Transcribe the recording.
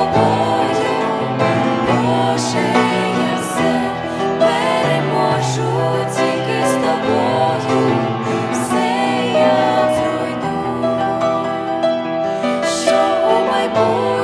тобою, Боже, з тобою, все я що майбутньому.